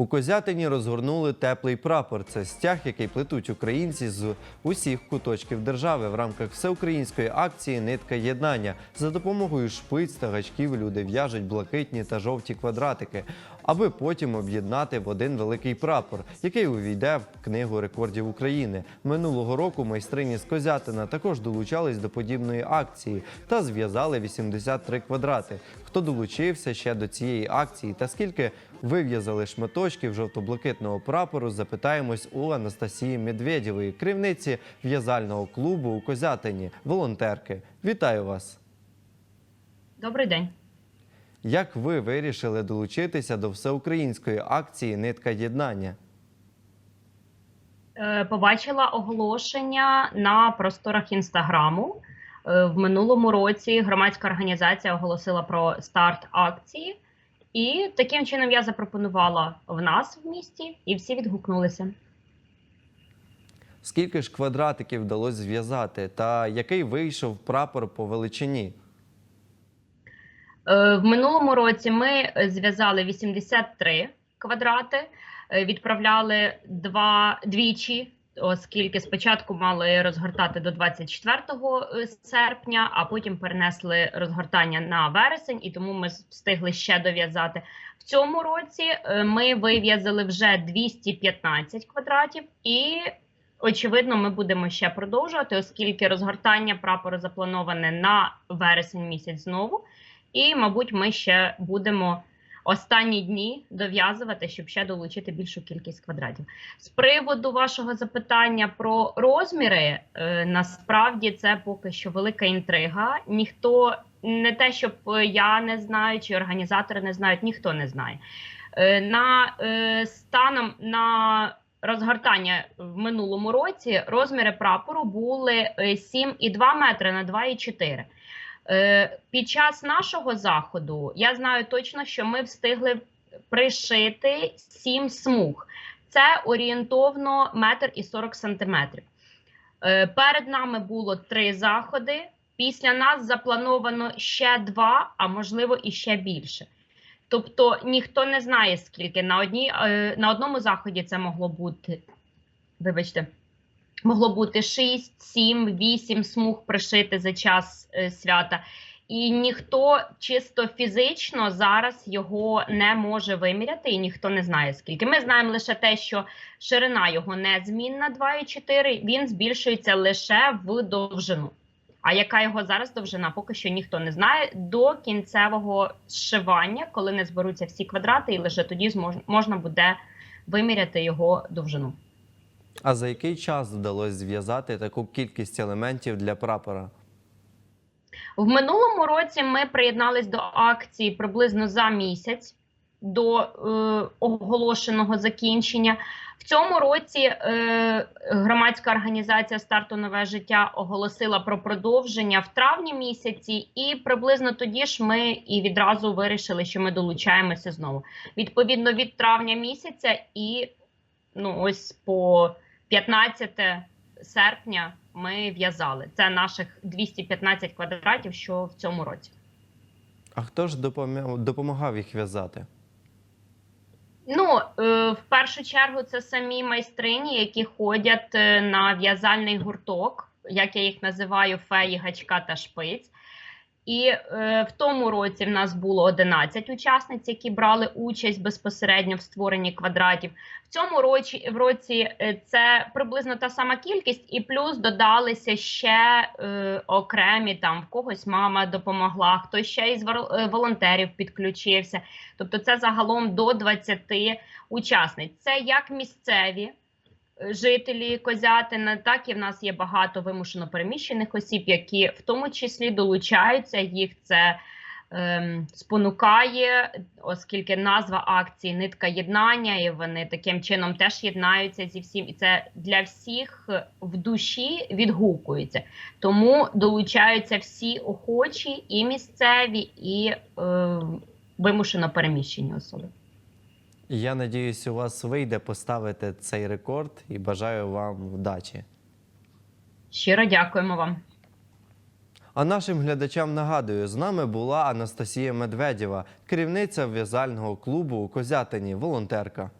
У Козятині розгорнули теплий прапор. Це стяг, який плетуть українці з усіх куточків держави в рамках всеукраїнської акції Нитка єднання. За допомогою шпиць та гачків люди в'яжуть блакитні та жовті квадратики, аби потім об'єднати в один великий прапор, який увійде в книгу рекордів України. Минулого року майстрині з Козятина також долучались до подібної акції та зв'язали 83 квадрати. Хто долучився ще до цієї акції та скільки вив'язали шматочків жовто-блакитного прапору, запитаємось у Анастасії Медведєвої, керівниці в'язального клубу у Козятині, волонтерки. Вітаю вас! Добрий день. Як ви вирішили долучитися до всеукраїнської акції Нитка єднання? Е, Побачила оголошення на просторах інстаграму. Е, В минулому році громадська організація оголосила про старт акції, і таким чином я запропонувала в нас в місті, і всі відгукнулися. Скільки ж квадратиків вдалося зв'язати, та який вийшов прапор по величині? Е, В минулому році ми е, зв'язали 83 квадрати, е, відправляли два двічі, оскільки спочатку мали розгортати до 24 серпня, а потім перенесли розгортання на вересень, і тому ми встигли ще дов'язати. В цьому році е, ми вив'язали вже 215 квадратів і. Очевидно, ми будемо ще продовжувати, оскільки розгортання прапору заплановане на вересень місяць знову. І, мабуть, ми ще будемо останні дні дов'язувати, щоб ще долучити більшу кількість квадратів. З приводу вашого запитання про розміри, е, насправді це поки що велика інтрига. Ніхто не те, щоб я не знаю, чи організатори не знають, ніхто не знає. Е, на е, станом на розгортання в минулому році розміри прапору були е, 7,2 метри на 2,4. Е, Під час нашого заходу я знаю точно, що ми встигли пришити 7 смуг. Це орієнтовно метр і 40 сантиметрів. Е, Перед нами було три заходи. Після нас заплановано ще два, а можливо і ще більше. Тобто ніхто не знає, скільки на одній е, на одному заході це могло бути. Вибачте, могло бути 6, 7, 8 смуг пришити за час е, свята. І ніхто чисто фізично зараз його не може виміряти, і ніхто не знає скільки. Ми знаємо лише те, що ширина його незмінна 2,4, він збільшується лише в довжину. А яка його зараз довжина, поки що ніхто не знає до кінцевого зшивання, коли не зберуться всі квадрати, і лише тоді можна буде виміряти його довжину. А за який час вдалося зв'язати таку кількість елементів для прапора? В минулому році ми приєднались до акції приблизно за місяць до е, оголошеного закінчення. В цьому році е, громадська організація Старту нове життя оголосила про продовження в травні місяці, і приблизно тоді ж ми і відразу вирішили, що ми долучаємося знову. Відповідно, від травня місяця і ну ось по 15 серпня ми в'язали. Це наших 215 квадратів, що в цьому році. А хто ж допомагав їх в'язати? Ну, е, в першу чергу, це самі майстрині, які ходять е, на в'язальний гурток, як я їх називаю, феї, гачка та шпиць. І е, в тому році в нас було 11 учасниць, які брали участь безпосередньо в створенні квадратів. В цьому році, в році е, це приблизно та сама кількість, і плюс додалися ще е, окремі там в когось мама допомогла, хтось ще із е, волонтерів підключився. Тобто, це загалом до 20 учасниць. Це як місцеві жителі Козятина, так і в нас є багато вимушено переміщених осіб, які в тому числі долучаються. Їх це ем, спонукає, оскільки назва акції Нитка єднання, і вони таким чином теж єднаються зі всім. І це для всіх в душі відгукується. Тому долучаються всі охочі, і місцеві, і е, вимушено переміщені особи. Я надіюсь, у вас вийде поставити цей рекорд і бажаю вам вдачі. Щиро дякуємо вам. А нашим глядачам нагадую, з нами була Анастасія Медведєва, керівниця в'язального клубу у Козятині, волонтерка.